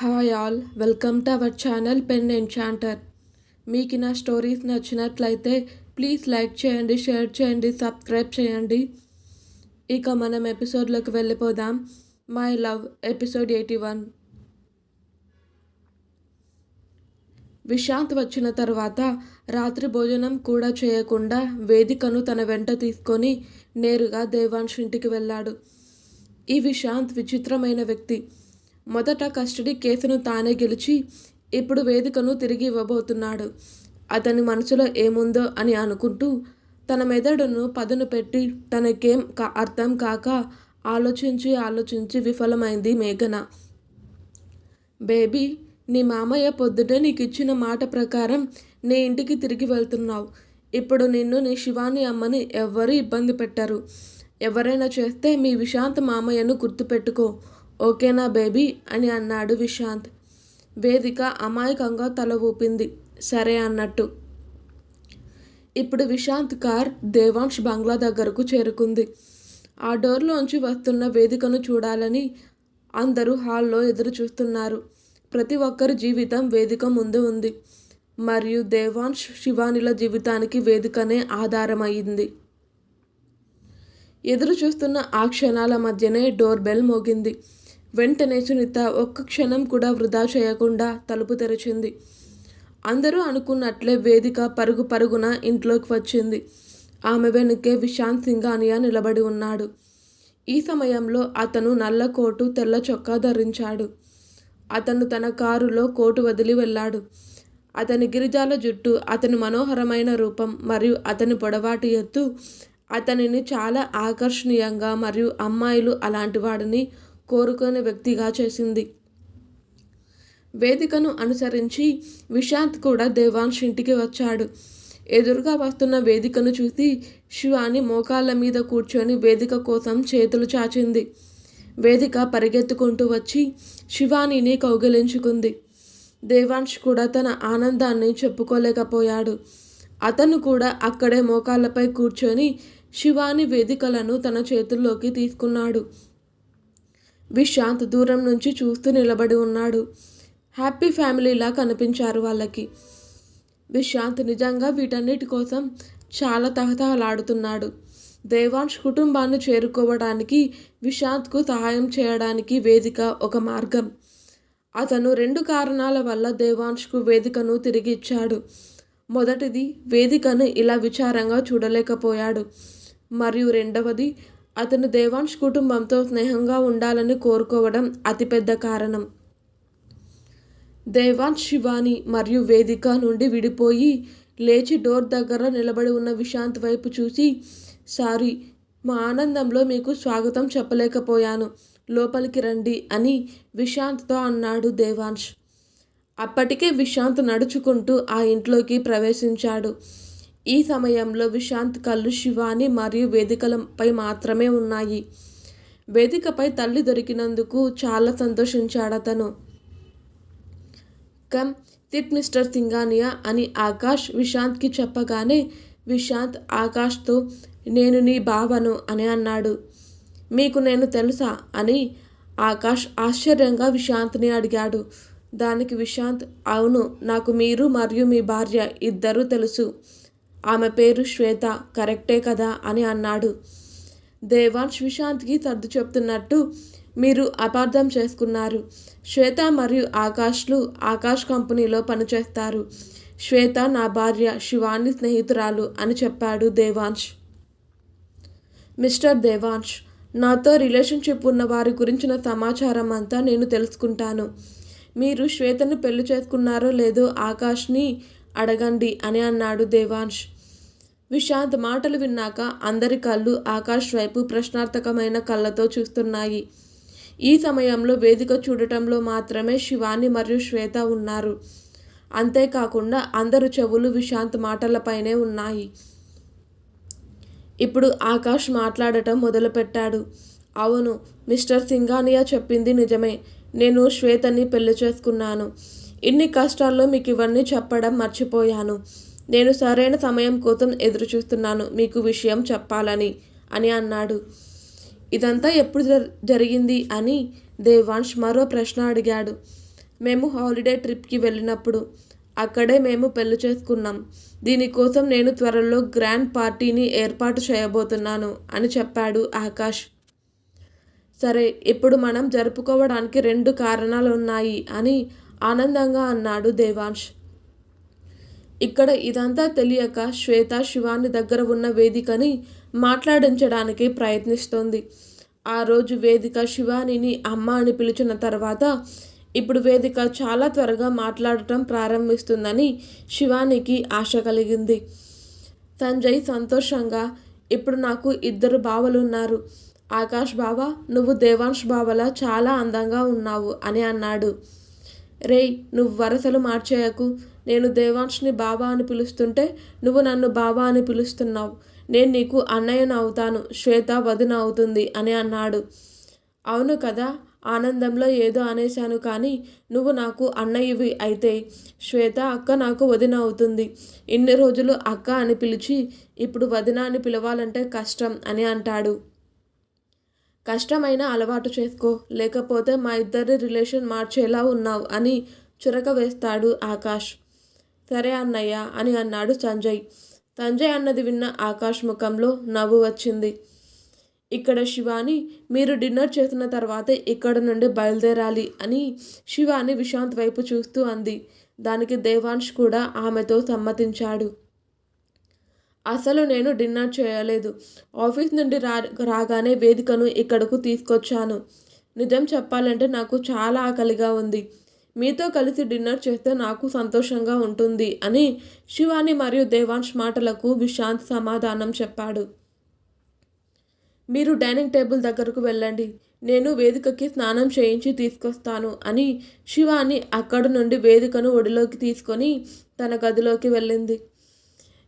Hi all welcome to our channel pen enchanter మీకు నా stories నచ్చినట్లయితే ప్లీజ్ లైక్ చేయండి షేర్ చేయండి సబ్స్క్రైబ్ చేయండి. ఇక మనం ఎపిసోడ్లోకి వెళ్ళిపోదాం. My love episode eighty one Vishant వచ్చిన తర్వాత రాత్రి భోజనం కూడా చేయకుండా వేదికను తన వెంట తీసుకొని నేరుగా దేవాంశ్ ఇంటికి వెళ్ళాడు. ఈ విశాంత్ విచిత్రమైన వ్యక్తి. మొదట కస్టడీ కేసును తానే గెలిచి ఇప్పుడు వేదికను తిరిగి ఇవ్వబోతున్నాడు. అతని మనసులో ఏముందో అని అనుకుంటూ తన మెదడును పదును పెట్టి తనకేం కా- అర్థం కాక ఆలోచించి ఆలోచించి విఫలమైంది మేఘన. బేబీ నీ మామయ్య పొద్దుటే నీకు ఇచ్చిన మాట ప్రకారం నీ ఇంటికి తిరిగి వెళ్తున్నావు. ఇప్పుడు నిన్ను నీ శివాని అమ్మని ఎవ్వరూ ఇబ్బంది పెట్టరు. ఎవరైనా చేస్తే మీ విశాంత్ మామయ్యను గుర్తుపెట్టుకో. ఓకేనా బేబీ? అని అన్నాడు విశాంత్. వేదిక అమాయకంగా తల ఊపింది. సరే అన్నట్టు. ఇప్పుడు విశాంత్ కార్ దేవాంష్ బంగ్లా దగ్గరకు చేరుకుంది. ఆ డోర్లోంచి వస్తున్న వేదికను చూడాలని అందరూ హాల్లో ఎదురు చూస్తున్నారు ప్రతి ఒక్కరి జీవితం వేదిక ముందు ఉంది. మరియు దేవాంష్ శివానిల జీవితానికి వేదికనే ఆధారమైంది ఎదురు చూస్తున్న ఆ క్షణాల మధ్యనే డోర్ బెల్ మోగింది. వెంటనే సునీత ఒక్క క్షణం కూడా వృధా చేయకుండా తలుపు తెరిచింది. అందరూ అనుకున్నట్లే వేదిక పరుగు పరుగున ఇంట్లోకి వచ్చింది. ఆమె వెనుకే విశాంత్ సింగానియా నిలబడి ఉన్నాడు. ఈ సమయంలో అతను నల్ల కోటు తెల్ల చొక్కా ధరించాడు. అతను తన కారులో కోటు వదిలి వెళ్ళాడు. అతని గిరిజాల జుట్టు అతని మనోహరమైన రూపం మరియు అతని పొడవాటి ఎత్తు అతనిని చాలా ఆకర్షణీయంగా మరియు అమ్మాయిలు అలాంటి వాడిని కోరుకునే వ్యక్తిగా చేసింది. వేదికను అనుసరించి విశాంత్ కూడా దేవాంశ్ ఇంటికి వచ్చాడు. ఎదురుగా వస్తున్న వేదికను చూసి శివాని మోకాళ్ళ మీద కూర్చొని వేదిక కోసం చేతులు చాచింది. వేదిక పరిగెత్తుకుంటూ వచ్చి శివానిని కౌగిలించుకుంది. దేవాంశ్ కూడా తన ఆనందాన్ని చెప్పుకోలేకపోయాడు. అతను కూడా అక్కడే మోకాళ్ళపై కూర్చొని శివాని వేదికలను తన చేతుల్లోకి తీసుకున్నాడు. విశాంత్ దూరం నుంచి చూస్తూ నిలబడి ఉన్నాడు. హ్యాపీ ఫ్యామిలీలా కనిపించారు వాళ్ళకి. విశాంత్ నిజంగా వీటన్నిటి కోసం చాలా తహతహలాడుతున్నాడు. దేవాంశ్ కుటుంబాన్ని చేరుకోవడానికి విశాంత్కు సహాయం చేయడానికి వేదిక ఒక మార్గం. అతను రెండు కారణాల వల్ల దేవాంష్కు వేదికను తిరిగి ఇచ్చాడు. మొదటిది వేదికను ఇలా విచారంగా చూడలేకపోయాడు. మరియు రెండవది అతను దేవాంష్ కుటుంబంతో స్నేహంగా ఉండాలని కోరుకోవడం అతిపెద్ద కారణం. దేవాన్ష్ శివాని మరియు వేదిక నుండి విడిపోయి లేచి డోర్ దగ్గర నిలబడి ఉన్న విశాంత్ వైపు చూసి సారీ మా ఆనందంలో మీకు స్వాగతం చెప్పలేకపోయాను. లోపలికి రండి అని విశాంత్తో అన్నాడు దేవాంష్ అప్పటికే విశాంత్ నడుచుకుంటూ ఆ ఇంట్లోకి ప్రవేశించాడు. ఈ సమయంలో విశాంత్ కళ్ళు శివాని మరియు వేదికలపై మాత్రమే ఉన్నాయి. వేదికపై తల్లి దొరికినందుకు చాలా సంతోషించాడు అతను. కమ్ తిట్ మిస్టర్ సింగానియా అని ఆకాష్ విశాంత్కి చెప్పగానే విశాంత్ ఆకాష్తో నేను నీ బావను అని అన్నాడు. మీకు నేను తెలుసా అని ఆకాష్ ఆశ్చర్యంగా విశాంత్ని అడిగాడు. దానికి విశాంత్ అవును నాకు మీరు మరియు మీ భార్య ఇద్దరూ తెలుసు. ఆమె పేరు శ్వేత కరెక్టే కదా అని అన్నాడు. దేవాంశ్ విశాంత్కి సర్దు చెప్తున్నట్టు మీరు అపార్థం చేసుకున్నారు. శ్వేత మరియు ఆకాష్లు ఆకాష్ కంపెనీలో పనిచేస్తారు. శ్వేత నా భార్య శివాని స్నేహితురాలు అని చెప్పాడు దేవాన్ష్ మిస్టర్ దేవాన్ష్ నాతో రిలేషన్షిప్ ఉన్న వారి గురించిన సమాచారం అంతా నేను తెలుసుకుంటాను. మీరు శ్వేతను పెళ్ళి చేసుకున్నారో లేదో ఆకాష్ని అడగండి అని అన్నాడు దేవాంష్ విశాంత్ మాటలు విన్నాక అందరి కళ్ళు ఆకాష్ వైపు ప్రశ్నార్థకమైన కళ్ళతో చూస్తున్నాయి. ఈ సమయంలో వేదిక చూడటంలో మాత్రమే శివాని మరియు శ్వేత ఉన్నారు. అంతేకాకుండా అందరు చెవులు విశాంత్ మాటలపైనే ఉన్నాయి. ఇప్పుడు ఆకాష్ మాట్లాడటం మొదలుపెట్టాడు. అవును మిస్టర్ సింగానియా చెప్పింది నిజమే. నేను శ్వేతని పెళ్ళి చేసుకున్నాను. ఇన్ని కష్టాల్లో మీకు ఇవన్నీ చెప్పడం మర్చిపోయాను. నేను సరైన సమయం కోసం ఎదురు చూస్తున్నాను మీకు విషయం చెప్పాలని అని అన్నాడు. ఇదంతా ఎప్పుడు జరిగింది అని దేవాంష్ మరో ప్రశ్న అడిగాడు. మేము హాలిడే ట్రిప్కి వెళ్ళినప్పుడు అక్కడే మేము పెళ్ళి చేసుకున్నాం. దీనికోసం నేను త్వరలో గ్రాండ్ పార్టీని ఏర్పాటు చేయబోతున్నాను అని చెప్పాడు ఆకాష్. సరే ఇప్పుడు మనం జరుపుకోవడానికి రెండు కారణాలు ఉన్నాయి అని ఆనందంగా అన్నాడు దేవాంష్ ఇక్కడ ఇదంతా తెలియక శ్వేత శివాని దగ్గర ఉన్న వేదికని మాట్లాడించడానికి ప్రయత్నిస్తోంది. ఆ రోజు వేదిక శివానిని అమ్మ అని పిలిచిన తర్వాత ఇప్పుడు వేదిక చాలా త్వరగా మాట్లాడటం ప్రారంభిస్తుందని శివానికి ఆశ కలిగింది. సంజయ్ సంతోషంగా ఇప్పుడు నాకు ఇద్దరు బావలున్నారు. ఆకాష్ బావ నువ్వు దేవాంష్ బావలా చాలా అందంగా ఉన్నావు అని అన్నాడు. రేయ్ నువ్వు వరసలు మార్చేయకు. నేను దేవాంష్ని బాబా అని పిలుస్తుంటే నువ్వు నన్ను బాబా అని పిలుస్తున్నావు. నేను నీకు అన్నయ్యను అవుతాను. శ్వేత వదిన అవుతుంది అని అన్నాడు. అవును కదా ఆనందంలో ఏదో అనేశాను కానీ నువ్వు నాకు అన్నయ్యవి అయితే. శ్వేత అక్క నాకు వదిన అవుతుంది. ఇన్ని రోజులు అక్క అని పిలిచి ఇప్పుడు వదిన అని పిలవాలంటే కష్టం అని అంటాడు. కష్టమైన అలవాటు చేసుకో. లేకపోతే మా ఇద్దరి రిలేషన్ మార్చేలా ఉన్నావు అని చురక వేస్తాడు ఆకాష్. సరే అన్నయ్య అని అన్నాడు సంజయ్. సంజయ్ అన్నది విన్న ఆకాష్ ముఖంలో నవ్వు వచ్చింది. ఇక్కడ శివాని మీరు డిన్నర్ చేసిన తర్వాతే ఇక్కడ నుండి బయలుదేరాలి అని శివాని విశాంత్ వైపు చూస్తూ అంది. దానికి దేవాంష్ కూడా ఆమెతో సమ్మతించాడు. అసలు నేను డిన్నర్ చేయలేదు. ఆఫీస్ నుండి రా రాగానే వేదికను ఇక్కడకు తీసుకొచ్చాను. నిజం చెప్పాలంటే నాకు చాలా ఆకలిగా ఉంది. మీతో కలిసి డిన్నర్ చేస్తే నాకు సంతోషంగా ఉంటుంది అని శివాని మరియు దేవాంశ్ మాటలకు విశాంత్ సమాధానం చెప్పాడు. మీరు డైనింగ్ టేబుల్ దగ్గరకు వెళ్ళండి. నేను వేదికకి స్నానం చేయించి తీసుకొస్తాను అని శివాని అక్కడి నుండి వేదికను ఒడిలోకి తీసుకొని తన గదిలోకి వెళ్ళింది.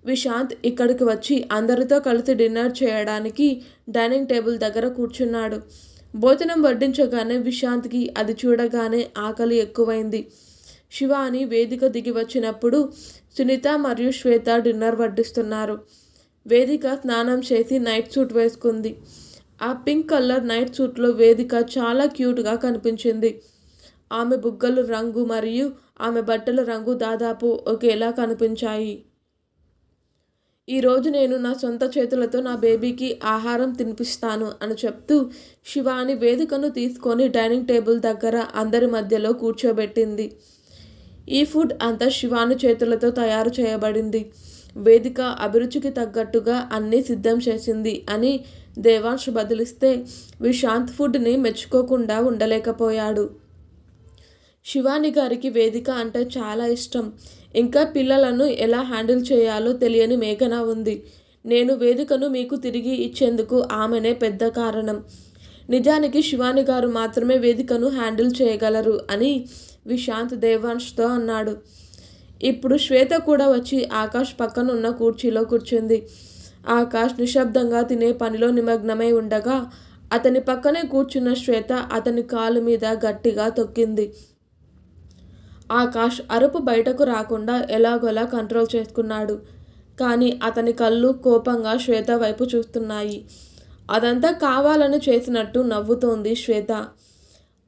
విశాంత్ ఇక్కడికి వచ్చి అందరితో కలిసి డిన్నర్ చేయడానికి డైనింగ్ టేబుల్ దగ్గర కూర్చున్నాడు. భోజనం వడ్డించగానే విశాంత్కి అది చూడగానే ఆకలి ఎక్కువైంది. శివాని వేదిక దిగి వచ్చినప్పుడు సునీత మరియు శ్వేత డిన్నర్ వడ్డిస్తున్నారు. వేదిక స్నానం చేసి నైట్ సూట్ వేసుకుంది. ఆ పింక్ కలర్ నైట్ సూట్లో వేదిక చాలా క్యూట్గా కనిపించింది. ఆమె బుగ్గలు రంగు మరియు ఆమె బట్టల రంగు దాదాపు ఒకేలా కనిపించాయి. ఈరోజు నేను నా సొంత చేతులతో నా బేబీకి ఆహారం తినిపిస్తాను అని చెప్తూ శివాని వేదికను తీసుకొని డైనింగ్ టేబుల్ దగ్గర అందరి మధ్యలో కూర్చోబెట్టింది. ఈ ఫుడ్ అంతా శివాని చేతులతో తయారు చేయబడింది. వేదిక అభిరుచికి తగ్గట్టుగా అన్నీ సిద్ధం చేసింది అని దేవాంశ్ బదిలిస్తే విశాంత్ ఫుడ్ని మెచ్చుకోకుండా ఉండలేకపోయాడు. శివాని గారికి వేదిక అంటే చాలా ఇష్టం. ఇంకా పిల్లలను ఎలా హ్యాండిల్ చేయాలో తెలియని మేఘన ఉంది. నేను వేదికను మీకు తిరిగి ఇచ్చేందుకు ఆమెనే పెద్ద కారణం. నిజానికి శివాని గారు మాత్రమే వేదికను హ్యాండిల్ చేయగలరు అని విశాంత్ దేవాంష్తో అన్నాడు. ఇప్పుడు శ్వేత కూడా వచ్చి ఆకాష్ పక్కన ఉన్న కుర్చీలో కూర్చుంది. ఆకాష్ నిశ్శబ్దంగా తినే పనిలో నిమగ్నమై ఉండగా అతని పక్కనే కూర్చున్న శ్వేత అతని కాలు మీద గట్టిగా తొక్కింది. ఆకాష్ అరుపు బయటకు రాకుండా ఎలాగోలా కంట్రోల్ చేసుకున్నాడు. కానీ అతని కళ్ళు కోపంగా శ్వేత వైపు చూస్తున్నాయి. అదంతా కావాలని చేసినట్టు నవ్వుతోంది శ్వేత.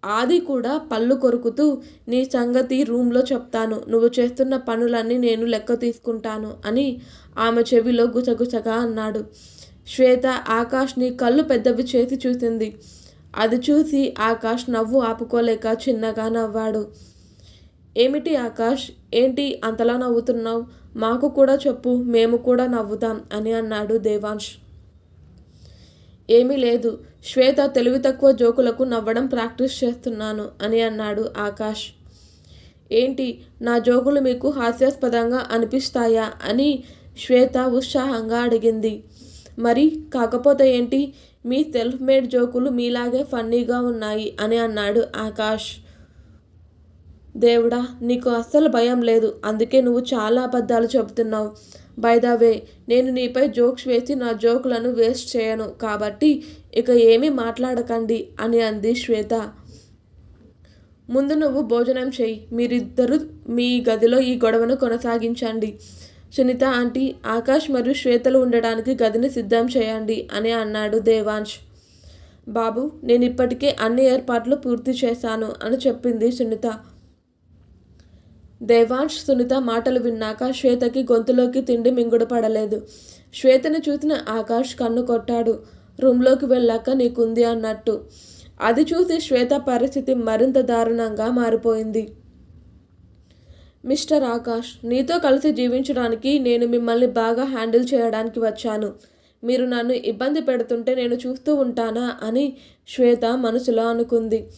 ఆది కూడా పళ్ళు కొరుకుతూ నీ సంగతి రూమ్లో చెప్తాను. నువ్వు చేస్తున్న పనులన్నీ నేను లెక్క తీసుకుంటాను అని ఆమె చెవిలో గుచగుచగా అన్నాడు. శ్వేత ఆకాష్ని కళ్ళు పెద్దవి చేసి చూసింది. అది చూసి ఆకాష్ నవ్వు ఆపుకోలేక చిన్నగా నవ్వాడు. ఏమిటి ఆకాష్? ఏంటి అంతలా నవ్వుతున్నావు? మాకు కూడా చెప్పు మేము కూడా నవ్వుతాం అని అన్నాడు దేవాంష్ ఏమీ లేదు. శ్వేత తెలివి తక్కువ జోకులకు నవ్వడం ప్రాక్టీస్ చేస్తున్నాను అని అన్నాడు ఆకాష్. ఏంటి? నా జోకులు మీకు హాస్యాస్పదంగా అనిపిస్తాయా అని శ్వేత ఉత్సాహంగా అడిగింది. మరి కాకపోతే ఏంటి? మీ సెల్ఫ్ మేడ్ జోకులు మీలాగే ఫన్నీగా ఉన్నాయి అని అన్నాడు ఆకాష్. దేవుడా నీకు అస్సలు భయం లేదు. అందుకే నువ్వు చాలా అబద్ధాలు చెబుతున్నావు. బై ద వే నేను నీపై జోక్స్ వేసి నా జోకులను వేస్ట్ చేయను. కాబట్టి ఇక ఏమీ మాట్లాడకండి అని అంది శ్వేత. ముందు నువ్వు భోజనం చేయి మీరిద్దరూ మీ గదిలో ఈ గొడవను కొనసాగించండి. సునీత ఆంటీ ఆకాష్ మరియు శ్వేతలు ఉండడానికి గదిని సిద్ధం చేయండి అని అన్నాడు దేవాంశ్. బాబు నేను ఇప్పటికే అన్ని ఏర్పాట్లు పూర్తి చేశాను అని చెప్పింది సునీత. దేవాంష్ సునీత మాటలు విన్నాక శ్వేతకి గొంతులోకి తిండి మింగుడపడలేదు. శ్వేతను శ్వేతని చూసిన ఆకాష్ కన్ను కొట్టాడు. రూమ్లోకి వెళ్ళాక నీకుంది అన్నట్టు. అది చూసి శ్వేత పరిస్థితి మరింత దారుణంగా మారిపోయింది. మిస్టర్ ఆకాష్ నీతో కలిసి జీవించడానికి నేను మిమ్మల్ని బాగా హ్యాండిల్ చేయడానికి వచ్చాను. మీరు నన్ను ఇబ్బంది పెడుతుంటే నేను చూస్తూ ఉంటానా అని శ్వేత మనసులో అనుకుంది.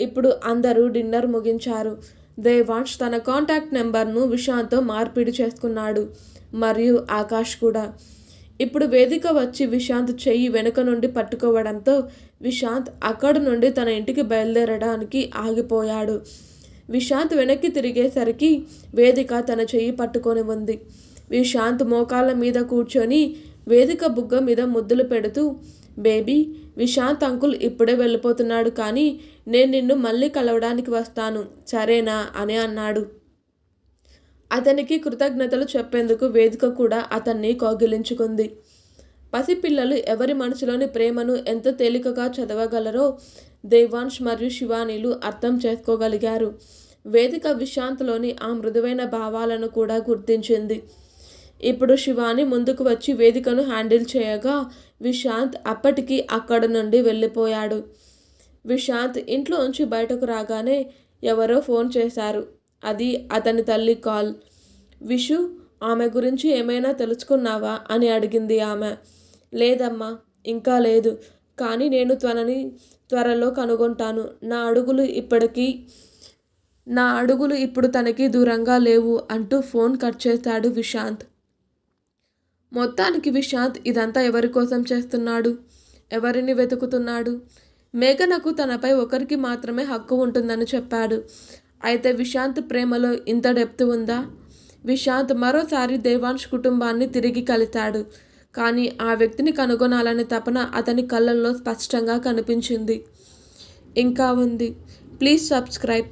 ఇప్పుడు అందరూ డిన్నర్ ముగించారు. దేవాంశ్ తన కాంటాక్ట్ నెంబర్ను విశాంత్తో మార్పిడి చేసుకున్నాడు మరియు ఆకాష్ కూడా. ఇప్పుడు వేదిక వచ్చి విశాంత్ చెయ్యి వెనుక నుండి పట్టుకోవడంతో విశాంత్ అక్కడి నుండి తన ఇంటికి బయలుదేరడానికి ఆగిపోయాడు. విశాంత్ వెనక్కి తిరిగేసరికి వేదిక తన చెయ్యి పట్టుకొని ఉంది. విశాంత్ మోకాళ్ళ మీద కూర్చొని వేదిక బుగ్గ మీద ముద్దులు పెడుతూ బేబీ విశాంత్ అంకుల్ ఇప్పుడే వెళ్ళిపోతున్నాడు కానీ నేను నిన్ను మళ్ళీ కలవడానికి వస్తాను సరేనా? అని అన్నాడు. అతనికి కృతజ్ఞతలు చెప్పేందుకు వేదిక కూడా అతన్ని కౌగిలించుకుంది. పసిపిల్లలు ఎవరి మనసులోని ప్రేమను ఎంత తేలికగా చదవగలరో దేవాన్ష్ మరియు శివానీలు అర్థం చేసుకోగలిగారు. వేదిక విశాంతిలోని ఆ మృదువైన భావాలను కూడా గుర్తించింది. ఇప్పుడు శివాని ముందుకు వచ్చి వేదికను హ్యాండిల్ చేయగా విశాంత్ అప్పటికి అక్కడ నుండి వెళ్ళిపోయాడు. విశాంత్ ఇంట్లోంచి బయటకు రాగానే ఎవరో ఫోన్ చేశారు. అది అతని తల్లి కాల్. విషు ఆమె గురించి ఏమైనా తెలుసుకున్నావా? అని అడిగింది ఆమె. లేదమ్మా ఇంకా లేదు. కానీ నేను త్వరని త్వరలో కనుగొంటాను. నా అడుగులు ఇప్పటికీ నా అడుగులు ఇప్పుడు తనకి దూరంగా లేవు అంటూ ఫోన్ కట్ చేశాడు విశాంత్. మొత్తానికి విశాంత్ ఇదంతా ఎవరి కోసం చేస్తున్నాడు? ఎవరిని వెతుకుతున్నాడు? మేఘనకు తనపై ఒకరికి మాత్రమే హక్కు ఉంటుందని చెప్పాడు. అయితే విశాంత్ ప్రేమలో ఇంత డెప్త్ ఉందా? విశాంత్ మరోసారి దేవాంశ్ కుటుంబాన్ని తిరిగి కలిశాడు. కానీ ఆ వ్యక్తిని కనుగొనాలనే తపన అతని కళ్ళల్లో స్పష్టంగా కనిపించింది. ఇంకా ఉంది. Please subscribe